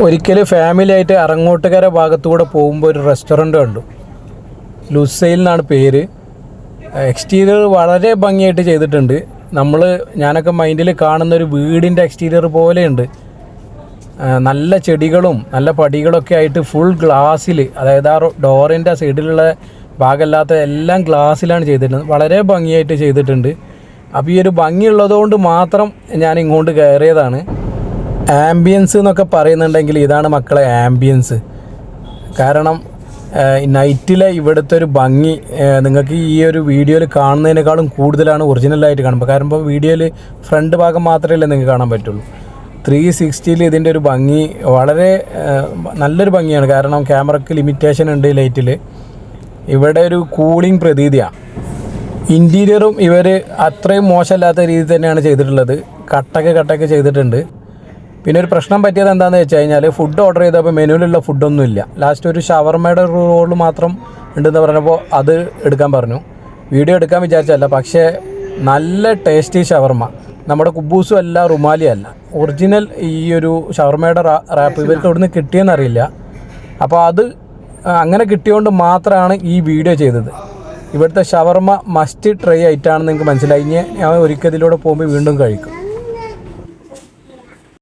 ഒരിക്കൽ ഫാമിലി ആയിട്ട് അറങ്ങോട്ടുകര ഭാഗത്തൂടെ പോകുമ്പോൾ ഒരു റെസ്റ്റോറന്റ് കണ്ടു. ലുസൈൽ എന്നാണ് പേര്. എക്സ്റ്റീരിയർ വളരെ ഭംഗിയായിട്ട് ചെയ്തിട്ടുണ്ട്. നമ്മൾ ഞാനൊക്കെ മൈൻഡിൽ കാണുന്ന ഒരു വീടിന്റെ എക്സ്റ്റീരിയർ പോലെയുണ്ട്. നല്ല ചെടികളും നല്ല പടികളൊക്കെ ആയിട്ട് ഫുൾ ഗ്ലാസ്സിൽ അതായത് ആ ഡോറിന്റെ സൈഡിലുള്ള ഭാഗമല്ലാത്ത എല്ലാം ഗ്ലാസ്സിലാണ് ചെയ്തിട്ടുള്ളത് വളരെ ഭംഗിയായിട്ട് ചെയ്തിട്ടുണ്ട്. അപ്പോൾ ഈ ഒരു ഭംഗിയുള്ളതുകൊണ്ട് മാത്രം ഞാൻ ഇങ്ങോട്ട് കയറിയതാണ്. ആംബിയൻസ് എന്നൊക്കെ പറയുന്നുണ്ടെങ്കിൽ ഇതാണ് മക്കളെ ആംബിയൻസ് കാരണം നൈറ്റിലെ ഇവിടുത്തെ ഒരു ഭംഗി നിങ്ങൾക്ക് ഈ ഒരു വീഡിയോയിൽ കാണുന്നതിനേക്കാളും കൂടുതലാണ് ഒറിജിനലായിട്ട് കാണുമ്പോൾ കാരണം ഇപ്പോൾ വീഡിയോയിൽ ഫ്രണ്ട് ഭാഗം മാത്രമല്ലേ നിങ്ങൾക്ക് കാണാൻ പറ്റുള്ളൂ. ത്രീ സിക്സ്റ്റിയിൽ ഇതിന്റെ ഒരു ഭംഗി വളരെ നല്ലൊരു ഭംഗിയാണ്. കാരണം ക്യാമറയ്ക്ക് ലിമിറ്റേഷൻ ഉണ്ട് ലൈറ്റിൽ ഇവിടെ ഒരു കൂളിംഗ് പ്രതീതിയാണ് ഇന്റീരിയറും ഇവർ അത്രയും മോശമല്ലാത്ത രീതിയിൽ തന്നെയാണ് ചെയ്തിട്ടുള്ളത്. കട്ടൊക്കെ കട്ടൊക്കെ ചെയ്തിട്ടുണ്ട്. പിന്നെ ഒരു പ്രശ്നം പറ്റിയത് എന്താണെന്ന് വെച്ച് കഴിഞ്ഞാൽ ഫുഡ് ഓർഡർ ചെയ്തപ്പോൾ മെനുവിലുള്ള ഫുഡൊന്നും ഇല്ല. ലാസ്റ്റ് ഒരു ഷവർമയുടെ റോൾ മാത്രം ഉണ്ടെന്ന് പറഞ്ഞപ്പോൾ അത് എടുക്കാൻ പറഞ്ഞു. വീഡിയോ എടുക്കാൻ വിചാരിച്ചല്ല പക്ഷേ നല്ല ടേസ്റ്റി ഷവർമ. നമ്മുടെ കുബൂസും അല്ല റുമാലി അല്ല. ഒറിജിനൽ ഈ ഒരു ഷവർമയുടെ റാപ്പ് ഇവർക്ക് ഇവിടുന്ന് കിട്ടിയെന്നറിയില്ല അപ്പോൾ അത് അങ്ങനെ കിട്ടിയോണ്ട് മാത്രമാണ് ഈ വീഡിയോ ചെയ്തത്. ഇവിടുത്തെ ഷവർമ മസ്റ്റ് ട്രൈ ആയിട്ടാണ് നിങ്ങൾക്ക് മനസ്സിലായി. ഞാൻ ഒരിക്കൽ ഇതിലൂടെ പോകുമ്പോൾ വീണ്ടും കഴിക്കും.